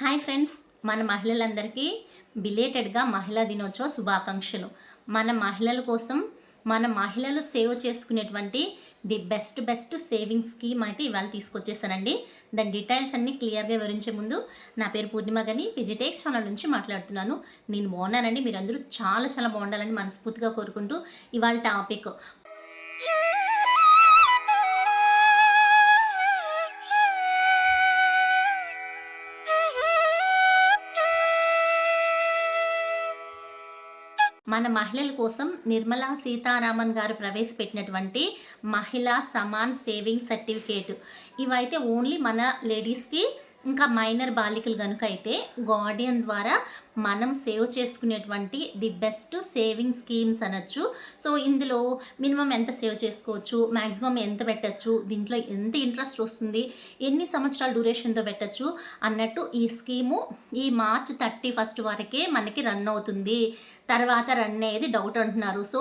Hi friends మన మహిళలందరికీ బిలేటెడ్గా మహిళా దినోత్సవ శుభాకాంక్షలు. మన మహిళల కోసం మన మహిళలు సేవ్ చేసుకునేటువంటి the best best saving scheme అయితే ఇవాళ తీసుకొచ్చేసానండి. దాని డీటెయిల్స్ అన్నీ క్లియర్గా వివరించే ముందు నా పేరు పూర్ణిమ గని విజిటేక్స్ ఛానల్ నుంచి మాట్లాడుతున్నాను. నేను బాగున్నానండి మీరందరూ చాలా చాలా బాగుండాలని మనస్ఫూర్తిగా కోరుకుంటూ ఇవాళ టాపిక్. మన మహిళల కోసం నిర్మలా సీతారామన్ గారు ప్రవేశపెట్టినటువంటి మహిళా సమాన్ సేవింగ్ సర్టిఫికేట్. ఇవైతే ఓన్లీ మన లేడీస్కి ఇంకా మైనర్ బాలికలు కనుక అయితే గార్డియన్ ద్వారా మనం సేవ్ చేసుకునేటువంటి ది బెస్ట్ సేవింగ్ స్కీమ్స్ అనొచ్చు. సో ఇందులో మినిమం ఎంత సేవ్ చేసుకోవచ్చు మ్యాక్సిమం ఎంత పెట్టచ్చు దీంట్లో ఎంత ఇంట్రెస్ట్ వస్తుంది ఎన్ని సంవత్సరాల డ్యూరేషన్తో పెట్టచ్చు అన్నట్టు ఈ స్కీము ఈ మార్చ్ థర్టీ ఫస్ట్ వరకే మనకి రన్ అవుతుంది. తర్వాత రన్ అయ్యేది డౌట్ అంటున్నారు. సో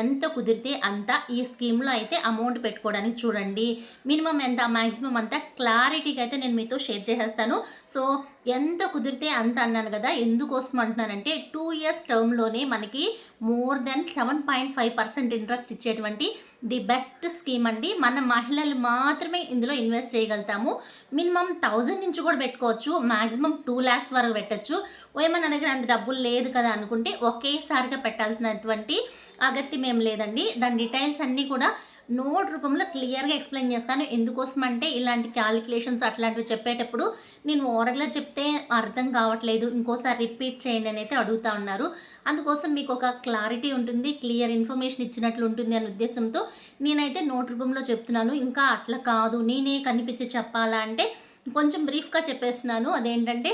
ఎంత కుదిరితే అంత ఈ స్కీమ్లో అయితే అమౌంట్ పెట్టుకోవడానికి చూడండి. మినిమం ఎంత మ్యాక్సిమం అంతా క్లారిటీగా అయితే నేను మీతో షేర్ చేసేస్తాను. సో ఎంత కుదిరితే అంత అన్నాను కదా ఎందుకోసం అంటున్నానంటే టూ ఇయర్స్ టర్మ్లోనే మనకి more than seven point five percent interest ఇచ్చేటువంటి ది బెస్ట్ స్కీమ్ అండి. మన మహిళలు మాత్రమే ఇందులో ఇన్వెస్ట్ చేయగలుగుతాము. మినిమం థౌజండ్ నుంచి కూడా పెట్టుకోవచ్చు మ్యాక్సిమం టూ ల్యాక్స్ వరకు పెట్టచ్చు. ఏమన్నా నా దగ్గర అంత డబ్బులు లేదు కదా అనుకుంటే ఒకేసారిగా పెట్టాల్సినటువంటి అగత్యం ఏం లేదండి. దాని డీటెయిల్స్ అన్నీ కూడా నోట్ రూపంలో క్లియర్గా ఎక్స్ప్లెయిన్ చేస్తాను. ఎందుకోసం అంటే ఇలాంటి క్యాలిక్యులేషన్స్ అట్లాంటివి చెప్పేటప్పుడు నేను ఓరల్గా చెప్తే అర్థం కావట్లేదు. ఇంకోసారి రిపీట్ చేయండి అని అయితే అడుగుతా ఉన్నారు. అందుకోసం మీకు ఒక క్లారిటీ ఉంటుంది క్లియర్ ఇన్ఫర్మేషన్ ఇచ్చినట్లు ఉంటుంది అనే ఉద్దేశంతో నేనైతే నోట్ రూపంలో చెప్తున్నాను. ఇంకా అట్లా కాదు. నేనే కనిపించి చెప్పాలా అంటే కొంచెం బ్రీఫ్గా చెప్పేస్తున్నాను. అదేంటంటే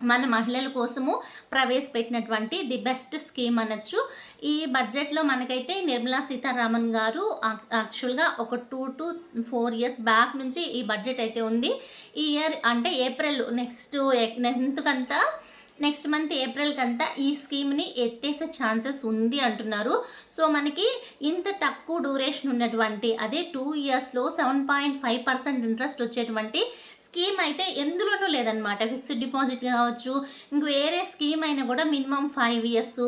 మన మహిళల కోసము ప్రవేశపెట్టినటువంటి ది బెస్ట్ స్కీమ్ అనొచ్చు. ఈ బడ్జెట్లో మనకైతే నిర్మలా సీతారామన్ గారు యాక్చువల్గా ఒక two to four years back నుంచి ఈ బడ్జెట్ అయితే ఉంది. ఈ ఇయర్ అంటే ఏప్రిల్ నెక్స్ట్ ఎంతకంతా నెక్స్ట్ మంత్ ఏప్రిల్కి అంతా ఈ స్కీమ్ని ఎత్తేసే ఛాన్సెస్ ఉంది అంటున్నారు. సో మనకి ఇంత తక్కువ డ్యూరేషన్ ఉన్నటువంటి అదే టూ ఇయర్స్లో seven point five percent interest వచ్చేటువంటి స్కీమ్ అయితే ఎందులోనూ లేదనమాట ఫిక్స్డ్ డిపాజిట్ కావచ్చు ఇంక వేరే స్కీమ్ అయినా కూడా minimum five years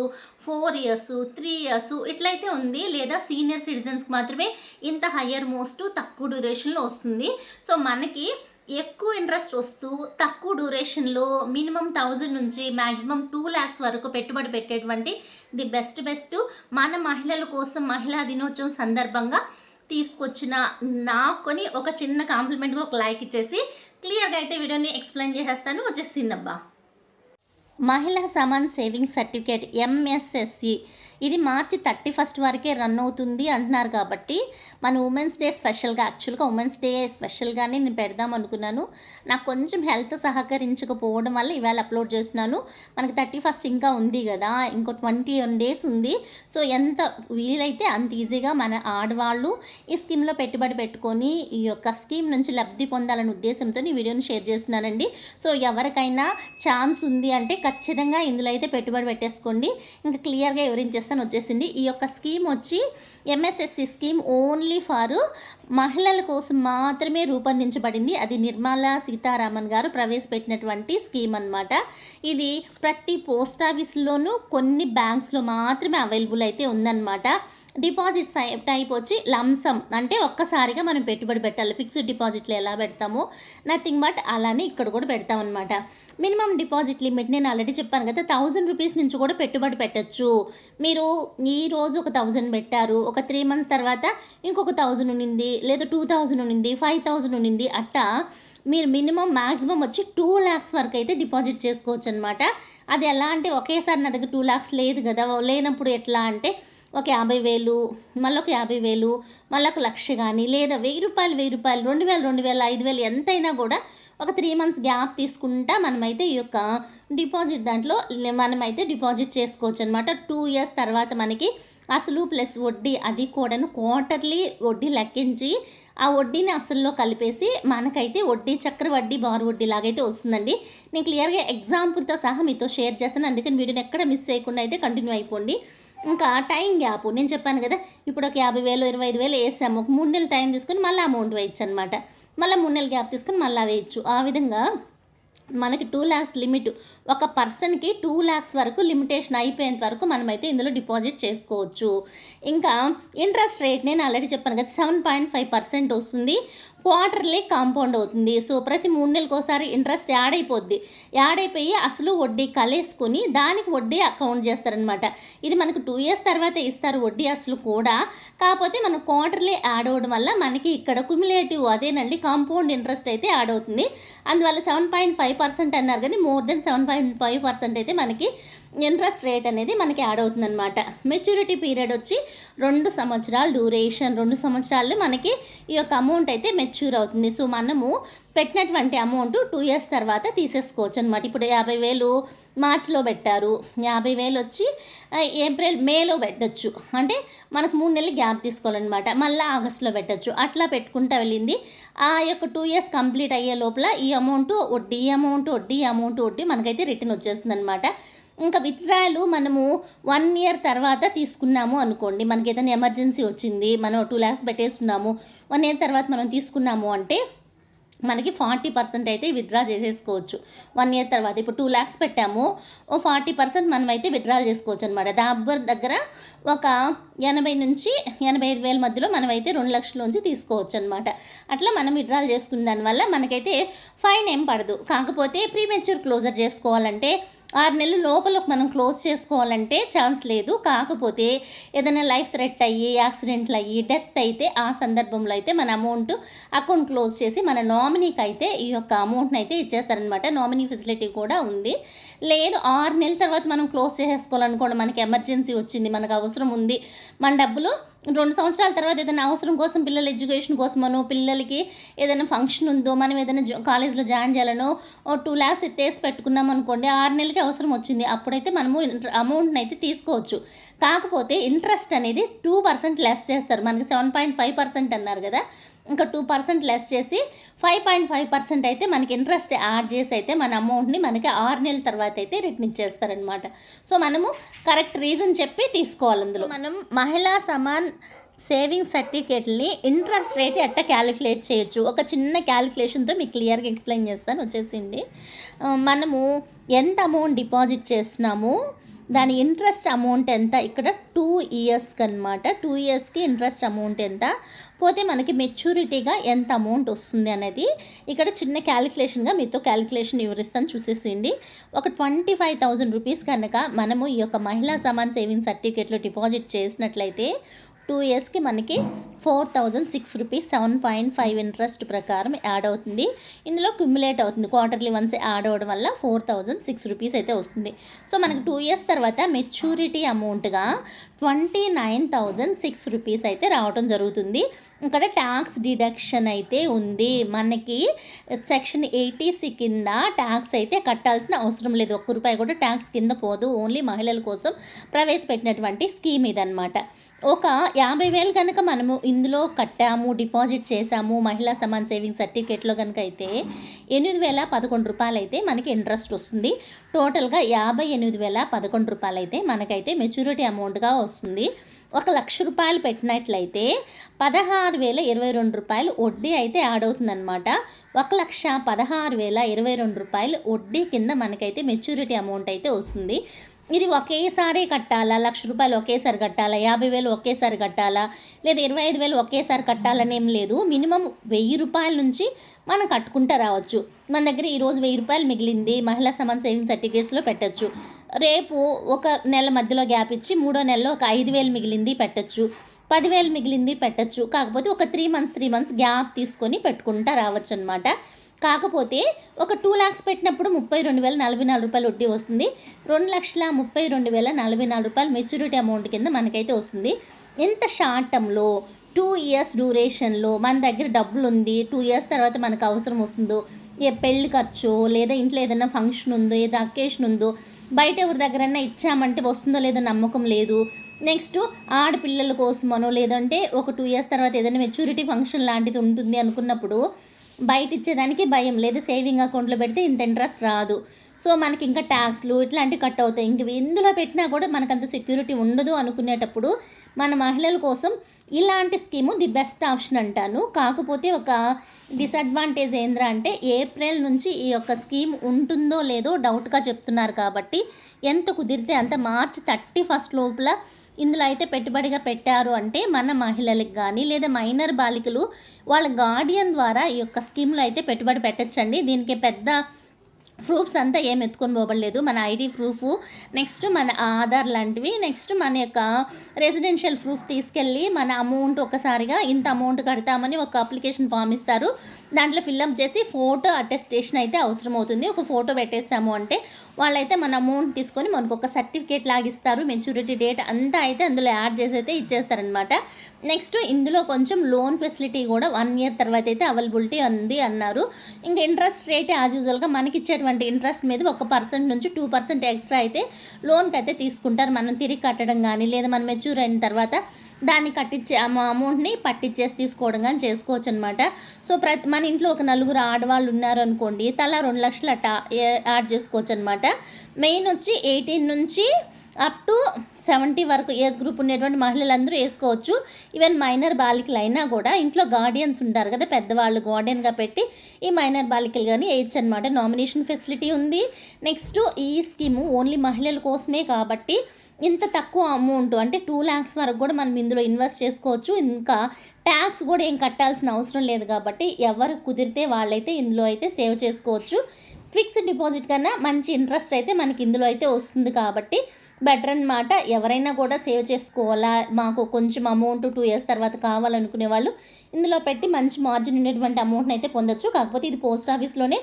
four years three years ఇట్లయితే ఉంది. లేదా సీనియర్ సిటిజన్స్కి మాత్రమే ఇంత హయ్యర్ మోస్ట్ తక్కువ డ్యూరేషన్లో వస్తుంది. సో మనకి ఎక్కువ ఇంట్రెస్ట్ వస్తూ తక్కువ డ్యూరేషన్లో మినిమం థౌజండ్ నుంచి మ్యాక్సిమం టూ ల్యాక్స్ వరకు పెట్టుబడి పెట్టేటువంటి ది బెస్ట్ బెస్ట్ మన మహిళల కోసం మహిళా దినోత్సవం సందర్భంగా తీసుకొచ్చిన నాకొని ఒక చిన్న కాంప్లిమెంట్గా ఒక లైక్ ఇచ్చేసి క్లియర్గా అయితే వీడియోని ఎక్స్ప్లెయిన్ చేసేస్తాను. వచ్చేసిందబ్బా మహిళా సమాన్ సేవింగ్ సర్టిఫికేట్ ఎంఎస్ఎస్సి ఇది మార్చి థర్టీ ఫస్ట్ వరకే రన్ అవుతుంది అంటున్నారు కాబట్టి మన ఉమెన్స్ డే స్పెషల్గా యాక్చువల్గా ఉమెన్స్ డే స్పెషల్గానే నేను పెడదాం అనుకున్నాను. నాకు కొంచెం హెల్త్ సహకరించకపోవడం వల్ల ఇవాళ అప్లోడ్ చేస్తున్నాను. మనకి థర్టీ ఫస్ట్ ఇంకా ఉంది కదా ఇంకో ట్వంటీ వన్ డేస్ ఉంది. సో ఎంత వీలైతే అంత ఈజీగా మన ఆడవాళ్ళు ఈ స్కీమ్లో పెట్టుబడి పెట్టుకొని ఈ యొక్క స్కీమ్ నుంచి లబ్ధి పొందాలనే ఉద్దేశంతో ఈ వీడియోని షేర్ చేస్తున్నానండి. సో ఎవరికైనా ఛాన్స్ ఉంది అంటే ఖచ్చితంగా ఇందులో అయితే పెట్టుబడి పెట్టేసుకోండి. ఇంకా క్లియర్గా వివరించేస్తాను. వచ్చేసింది. ఈ యొక్క స్కీమ్ వచ్చి ఎంఎస్ఎస్సి స్కీమ్ ఓన్లీ ఫార్ మహిళల కోసం మాత్రమే రూపొందించబడింది. అది నిర్మలా సీతారామన్ గారు ప్రవేశపెట్టినటువంటి స్కీమ్ అనమాట ఇది ప్రతి పోస్ట్ ఆఫీస్లోనూ కొన్ని బ్యాంక్స్లో మాత్రమే అవైలబుల్ అయితే ఉందన్నమాట. డిపాజిట్ టైప్ వచ్చి లంసమ్. అంటే ఒక్కసారిగా మనం పెట్టుబడి పెట్టాలి. ఫిక్స్డ్ డిపాజిట్లు ఎలా పెడతామో? నథింగ్ బట్ అలానే ఇక్కడ కూడా పెడతాం అనమాట మినిమం డిపాజిట్ లిమిట్ నేను ఆల్రెడీ చెప్పాను కదా థౌజండ్ రూపీస్ నుంచి కూడా పెట్టుబడి పెట్టచ్చు. మీరు ఈ రోజు ఒక థౌజండ్ పెట్టారు ఒక త్రీ మంత్స్ తర్వాత ఇంకొక థౌజండ్ ఉన్నింది లేదా టూ థౌజండ్ ఉన్నింది ఫైవ్ థౌజండ్ ఉన్నింది అట్టా మీరు మినిమం మ్యాక్సిమం వచ్చి టూ ల్యాక్స్ వరకు అయితే డిపాజిట్ చేసుకోవచ్చు అనమాట అది ఎలా అంటే ఒకేసారి నా దగ్గర టూ ల్యాక్స్ లేదు కదా లేనప్పుడు ఎట్లా అంటే ఒక యాభై వేలు మళ్ళీ ఒక యాభై వేలు మళ్ళీ ఒక లక్ష కానీ లేదా వెయ్యి రూపాయలు వెయ్యి రూపాయలు రెండు వేలు రెండు వేలు ఐదు వేలు ఎంతైనా కూడా ఒక త్రీ మంత్స్ గ్యాప్ తీసుకుంటా మనమైతే ఈ యొక్క డిపాజిట్ దాంట్లో మనమైతే డిపాజిట్ చేసుకోవచ్చు అనమాట టూ ఇయర్స్ తర్వాత మనకి అసలు ప్లస్ వడ్డీ అది కూడాను క్వార్టర్లీ వడ్డీ లెక్కించి ఆ వడ్డీని అసల్లో కలిపేసి మనకైతే వడ్డీ చక్ర వడ్డీ బారు వడ్డీ లాగైతే వస్తుందండి. నేను క్లియర్గా ఎగ్జాంపుల్తో సహా మీతో షేర్ చేస్తాను. అందుకని వీడియోని ఎక్కడ మిస్ చేయకుండా అయితే కంటిన్యూ అయిపోండి. ఇంకా టైం గ్యాప్. నేను చెప్పాను కదా ఇప్పుడు ఒక యాభై వేలు ఇరవై ఐదు వేలు వేసాము. ఒక మూడు నెలలు టైం తీసుకొని మళ్ళీ అమౌంట్ వేయచ్చు అనమాట మళ్ళీ మూడు నెలలు గ్యాప్ తీసుకొని మళ్ళీ వేయచ్చు. ఆ విధంగా మనకి టూ ల్యాక్స్ లిమిట్ ఒక పర్సన్కి టూ ల్యాక్స్ వరకు లిమిటేషన్ అయిపోయేంత వరకు మనమైతే ఇందులో డిపాజిట్ చేసుకోవచ్చు. ఇంకా ఇంట్రెస్ట్ రేట్ నేను ఆల్రెడీ చెప్పాను కదా సెవెన్ పాయింట్ ఫైవ్ పర్సెంట్ వస్తుంది. క్వార్టర్లీ కాంపౌండ్ అవుతుంది. సో ప్రతి మూడు నెలలకు ఒకసారి ఇంట్రెస్ట్ యాడ్ అయిపోద్ది. యాడ్ అయిపోయి అసలు వడ్డీ కలేసుకొని దానికి వడ్డీ అకౌంట్ చేస్తారనమాట. ఇది మనకు టూ ఇయర్స్ తర్వాత ఇస్తారు వడ్డీ అసలు కూడా. కాకపోతే మనం క్వార్టర్లీ యాడ్ అవ్వడం వల్ల మనకి ఇక్కడ కుమిలేటివ్ అదేనండి కాంపౌండ్ ఇంట్రెస్ట్ అయితే యాడ్ అవుతుంది. అందువల్ల సెవెన్ పాయింట్ ఫైవ్ పర్సెంట్ అన్నారు కానీ more than seven point five percent అయితే మనకి ఇంట్రెస్ట్ రేట్ అనేది మనకి యాడ్ అవుతుందన్నమాట. మెచ్యూరిటీ పీరియడ్ వచ్చి రెండు సంవత్సరాలు డ్యూరేషన్ రెండు సంవత్సరాలు మనకి ఈ యొక్క అమౌంట్ అయితే మెచ్యూర్ అవుతుంది. సో మనము పెట్టినటువంటి అమౌంట్ టూ ఇయర్స్ తర్వాత తీసేసుకోవచ్చు అనమాట ఇప్పుడు యాభై వేలు మార్చిలో పెట్టారు. యాభై వేలు వచ్చి ఏప్రిల్ మేలో పెట్టచ్చు. అంటే మనకు మూడు నెలలు గ్యాప్ తీసుకోవాలన్నమాట. మళ్ళీ ఆగస్టులో పెట్టచ్చు. అట్లా పెట్టుకుంటా వెళ్ళింది. ఆ యొక్క టూ ఇయర్స్ కంప్లీట్ అయ్యే లోపల ఈ అమౌంట్ వడ్డీ అమౌంట్ వడ్డీ అమౌంట్ వడ్డీ మనకైతే రిటర్న్ వచ్చేస్తుంది అనమాట ఇంకా విత్డ్రాయలు మనము వన్ ఇయర్ తర్వాత తీసుకున్నాము అనుకోండి. మనకి ఏదైనా ఎమర్జెన్సీ వచ్చింది మనం టూ ల్యాక్స్ పెట్టేస్తున్నాము వన్ ఇయర్ తర్వాత మనం తీసుకున్నాము అంటే మనకి ఫార్టీ పర్సెంట్ అయితే విత్డ్రా చేసేసుకోవచ్చు. వన్ ఇయర్ తర్వాత ఇప్పుడు టూ ల్యాక్స్ పెట్టాము ఓ ఫార్టీ పర్సెంట్ మనం అయితే విత్డ్రాల్ చేసుకోవచ్చు అనమాట దాబర్ దగ్గర ఒక ఎనభై నుంచి ఎనభై ఐదు వేల మధ్యలో మనం అయితే రెండు లక్షల నుంచి తీసుకోవచ్చు అనమాట అట్లా మనం విత్డ్రాల్ చేసుకున్న దానివల్ల మనకైతే ఫైన్ ఏం పడదు. కాకపోతే ప్రీమెచ్యూర్ క్లోజర్ చేసుకోవాలంటే ఆరు నెలల లోపల మనం క్లోజ్ చేసుకోవాలంటే ఛాన్స్ లేదు. కాకపోతే ఏదైనా లైఫ్ థ్రెట్ అయ్యి యాక్సిడెంట్లు అయ్యి డెత్ అయితే ఆ సందర్భంలో అయితే మన అమౌంట్ అకౌంట్ క్లోజ్ చేసి మన నామినీకి అయితే ఈ యొక్క అమౌంట్ని అయితే ఇచ్చేస్తారనమాట నామినీ ఫెసిలిటీ కూడా ఉంది. లేదు ఆరు నెలల తర్వాత మనం క్లోజ్ చేసేసుకోవాలనుకోండి మనకి ఎమర్జెన్సీ వచ్చింది మనకు అవసరం ఉంది. మన డబ్బులు రెండు సంవత్సరాల తర్వాత ఏదైనా అవసరం కోసం పిల్లల ఎడ్యుకేషన్ కోసమనో పిల్లలకి ఏదైనా ఫంక్షన్ ఉందో మనం ఏదైనా జా- కాలేజ్లో జాయిన్ చేయాలనో ఓ టూ ల్యాక్స్ ఎత్తేసి పెట్టుకున్నాం అనుకోండి ఆరు నెలలకి అవసరం వచ్చింది. అప్పుడైతే మనము అమౌంట్ని అయితే తీసుకోవచ్చు. కాకపోతే ఇంట్రెస్ట్ అనేది టూ పర్సెంట్ లెస్ చేస్తారు. మనకి సెవెన్ పాయింట్ ఫైవ్ పర్సెంట్ అన్నారు కదా ఇంకా టూ పర్సెంట్ లెస్ చేసి ఫైవ్ పాయింట్ ఫైవ్ పర్సెంట్ అయితే మనకి ఇంట్రెస్ట్ యాడ్ చేసి అయితే మన అమౌంట్ని మనకి ఆరు నెలల తర్వాత అయితే రిటర్న్ ఇచ్చేస్తారనమాట సో మనము కరెక్ట్ రీజన్ చెప్పి తీసుకోవాలి అందులో. మనం మహిళా సమాన్ సేవింగ్ సర్టిఫికేట్ని ఇంట్రెస్ట్ రేట్ ఎట్ట క్యాలిక్యులేట్ చేయొచ్చు? ఒక చిన్న క్యాలిక్యులేషన్తో మీకు క్లియర్గా ఎక్స్ప్లెయిన్ చేస్తాను వచ్చేసింది. మనము ఎంత అమౌంట్ డిపాజిట్ చేస్తున్నాము? దాని ఇంట్రెస్ట్ అమౌంట్ ఎంత? ఇక్కడ టూ ఇయర్స్కి అనమాట టూ ఇయర్స్కి ఇంట్రెస్ట్ అమౌంట్ ఎంత? పోతే మనకి మెచ్యూరిటీగా ఎంత అమౌంట్ వస్తుంది అనేది ఇక్కడ చిన్న క్యాలిక్యులేషన్గా మీతో క్యాలిక్యులేషన్ వివరిస్తాను చూసేసింది ఒక ట్వంటీ ఫైవ్ థౌజండ్ రూపీస్ కనుక మనము ఈ యొక్క మహిళా సమాన్ సేవింగ్ సర్టిఫికేట్లో డిపాజిట్ చేసినట్లయితే టూ ఇయర్స్కి మనకి four thousand six rupees seven point five interest ప్రకారం యాడ్ అవుతుంది. ఇందులో క్యుములేట్ అవుతుంది. క్వార్టర్లీ వన్స్ యాడ్ అవ్వడం వల్ల ఫోర్ థౌజండ్ సిక్స్ రూపీస్ అయితే వస్తుంది. సో మనకు టూ ఇయర్స్ తర్వాత maturity అమౌంట్గా twenty nine thousand six rupees అయితే రావడం జరుగుతుంది. ఇక్కడ ట్యాక్స్ డిడక్షన్ అయితే ఉంది. మనకి సెక్షన్ ఎయిటీసీ కింద ట్యాక్స్ అయితే కట్టాల్సిన అవసరం లేదు. ఒక్క రూపాయి కూడా ట్యాక్స్ కింద పోదు. ఓన్లీ మహిళల కోసం ప్రవేశపెట్టినటువంటి స్కీమ్ ఇదన్నమాట. ఒక యాభై వేలు కనుక మనము ఇందులో కట్టాము డిపాజిట్ చేసాము మహిళా సమాన్ సేవింగ్ సర్టిఫికేట్లో కనుక అయితే ఎనిమిది వేల పదకొండు రూపాయలు అయితే మనకి ఇంట్రెస్ట్ వస్తుంది. టోటల్గా యాభై ఎనిమిది వేల పదకొండు రూపాయలు అయితే మనకైతే మెచ్యూరిటీ అమౌంట్గా వస్తుంది. ఒక లక్ష రూపాయలు పెట్టినట్లయితే పదహారు వేల ఇరవై రెండు రూపాయలు వడ్డీ అయితే యాడ్ అవుతుందన్నమాట. ఒక లక్ష పదహారు వేల ఇరవై రెండు రూపాయలు వడ్డీ కింద మనకైతే మెచ్యూరిటీ అమౌంట్ అయితే వస్తుంది. ఇది ఒకేసారి కట్టాలా? లక్ష రూపాయలు ఒకేసారి కట్టాలా? యాభై వేలు ఒకేసారి కట్టాలా? లేదా ఇరవై ఐదు వేలు ఒకేసారి కట్టాలనేం లేదు. మినిమం వెయ్యి రూపాయల నుంచి మనం కట్టుకుంటూ రావచ్చు. మన దగ్గర ఈరోజు వెయ్యి రూపాయలు మిగిలింది. మహిళా సమాన్ సేవింగ్ సర్టిఫికేట్స్లో పెట్టచ్చు. రేపు ఒక నెల మధ్యలో గ్యాప్ ఇచ్చి మూడో నెలలో ఒక ఐదు వేలు మిగిలింది పెట్టచ్చు. పదివేలు మిగిలింది పెట్టచ్చు. కాకపోతే ఒక three months three months gap తీసుకొని పెట్టుకుంటా రావచ్చు అనమాట కాకపోతే ఒక టూ ల్యాక్స్ పెట్టినప్పుడు ముప్పై రెండు వేల నలభై నాలుగు రూపాయలు వడ్డీ వస్తుంది. రెండు లక్షల ముప్పై రెండు వేల నలభై నాలుగు రూపాయలు మెచ్యూరిటీ అమౌంట్ కింద మనకైతే వస్తుంది. ఎంత షార్ట్ టర్మ్లో టూ ఇయర్స్ డ్యూరేషన్లో మన దగ్గర డబ్బులు ఉంది టూ ఇయర్స్ తర్వాత మనకు అవసరం వస్తుందో ఏ పెళ్ళి ఖర్చు లేదా ఇంట్లో ఏదైనా ఫంక్షన్ ఉందో ఏదో అకేషన్ ఉందో బయట ఎవరి దగ్గరైనా ఇచ్చామంటే వస్తుందో లేదో నమ్మకం లేదు. నెక్స్ట్ ఆడపిల్లల కోసమనో లేదంటే ఒక టూ ఇయర్స్ తర్వాత ఏదైనా మెచ్యూరిటీ ఫంక్షన్ లాంటిది ఉంటుంది అనుకున్నప్పుడు బయట ఇచ్చేదానికి భయం. లేదు సేవింగ్ అకౌంట్లో పెడితే ఇంత ఇంట్రెస్ట్ రాదు. సో మనకి ఇంకా ట్యాక్స్లు ఇట్లాంటివి కట్ అవుతాయి. ఇంక ఎందులో పెట్టినా కూడా మనకు అంత సెక్యూరిటీ ఉండదు అనుకునేటప్పుడు మన మహిళల కోసం ఇలాంటి స్కీము ది బెస్ట్ ఆప్షన్ అంటాను. కాకపోతే ఒక డిసడ్వాంటేజ్ ఏంద్రా అంటే ఏప్రిల్ నుంచి ఈ యొక్క స్కీమ్ ఉంటుందో లేదో డౌట్గా చెప్తున్నారు కాబట్టి ఎంత కుదిరితే అంత మార్చ్ థర్టీ ఫస్ట్ లోపల ఇందులో అయితే పెట్టుబడిగా పెట్టారు అంటే మన మహిళలకు కానీ లేదా మైనర్ బాలికలు వాళ్ళ గార్డియన్ ద్వారా ఈ యొక్క స్కీమ్లో అయితే పెట్టుబడి పెట్టచ్చండి. దీనికి పెద్ద ప్రూఫ్స్ అంతా ఏం ఎత్తుకొని పోవలేదు మన ఐడి ప్రూఫ్ నెక్స్ట్ మన ఆధార్ లాంటివి నెక్స్ట్ మన యొక్క రెసిడెన్షియల్ ప్రూఫ్ తీసుకెళ్ళి మన అమౌంట్ ఒకసారిగా ఇంత అమౌంట్ కడతామని ఒక అప్లికేషన్ ఫామ్ ఇస్తారు. దాంట్లో ఫిల్అప్ చేసి ఫోటో అటెస్టేషన్ అయితే అవసరం అవుతుంది ఒక ఫోటో పెట్టేసాము అంటే వాళ్ళైతే మన అమౌంట్ తీసుకొని మనకు ఒక సర్టిఫికేట్ లాగా ఇస్తారు. మెచ్యూరిటీ డేట్ అంతా అయితే అందులో యాడ్ చేసి అయితే ఇచ్చేస్తారనమాట నెక్స్ట్ ఇందులో కొంచెం లోన్ ఫెసిలిటీ కూడా వన్ ఇయర్ తర్వాత అయితే అవైలబిలిటీ ఉంది అన్నారు. ఇంకా ఇంట్రెస్ట్ రేట్ యాజ్ యూజువల్గా మనకి ఇచ్చేటువంటి ఇంట్రెస్ట్ మీద ఒక పర్సెంట్ నుంచి టూ పర్సెంట్ ఎక్స్ట్రా అయితే లోన్కి అయితే తీసుకుంటారు. మనం తిరిగి కట్టడం కానీ లేదా మనం మెచ్యూర్ అయిన తర్వాత దాన్ని కట్టించే అమౌంట్ని పట్టించేసి తీసుకోవడం కానీ చేసుకోవచ్చు అనమాట సో ప్రతి మన ఇంట్లో ఒక నలుగురు ఆడవాళ్ళు ఉన్నారు అనుకోండి తలా రెండు లక్షలు అట్లా యాడ్ చేసుకోవచ్చు అనమాట మెయిన్ వచ్చి ఎయిటీన్ నుంచి అప్ టు సెవెంటీ వరకు ఏజ్ గ్రూప్ ఉండేటువంటి మహిళలందరూ వేసుకోవచ్చు. ఈవెన్ మైనర్ బాలికలు అయినా కూడా ఇంట్లో గార్డియన్స్ ఉంటారు కదా పెద్దవాళ్ళు గార్డియన్గా పెట్టి ఈ మైనర్ బాలికలు కానీ వేయచ్చు అనమాట నామినేషన్ ఫెసిలిటీ ఉంది. నెక్స్ట్ ఈ స్కీము ఓన్లీ మహిళల కోసమే కాబట్టి ఇంత తక్కువ అమౌంట్ అంటే టూ ల్యాక్స్ వరకు కూడా మనం ఇందులో ఇన్వెస్ట్ చేసుకోవచ్చు. ఇంకా ట్యాక్స్ కూడా ఏం కట్టాల్సిన అవసరం లేదు కాబట్టి ఎవరు కుదిరితే వాళ్ళైతే ఇందులో అయితే సేవ్ చేసుకోవచ్చు. ఫిక్స్డ్ డిపాజిట్ కన్నా మంచి ఇంట్రెస్ట్ అయితే మనకి ఇందులో అయితే వస్తుంది కాబట్టి బెటర్ అన్నమాట. ఎవరైనా కూడా సేవ్ చేసుకోవాలా? మాకు కొంచెం అమౌంట్ టూ ఇయర్స్ తర్వాత కావాలనుకునే వాళ్ళు ఇందులో పెట్టి మంచి మార్జిన్ ఉండేటువంటి అమౌంట్ని అయితే పొందొచ్చు. కాకపోతే ఇది పోస్ట్ ఆఫీస్లోనే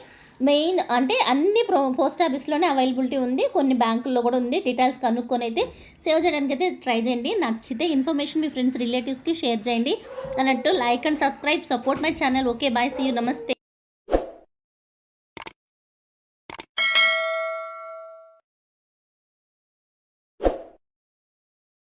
మెయిన్ అంటే అన్ని ప్రో పోస్ట్ ఆఫీస్లోనే అవైలబిలిటీ ఉంది. కొన్ని బ్యాంకుల్లో కూడా ఉంది. డీటెయిల్స్ కనుక్కొని అయితే సేవ్ చేయడానికి అయితే ట్రై చేయండి. నచ్చితే ఇన్ఫర్మేషన్ మీ ఫ్రెండ్స్ రిలేటివ్స్కి షేర్ చేయండి. అన్నట్టు like and subscribe support my channel. Okay bye see you నమస్తే.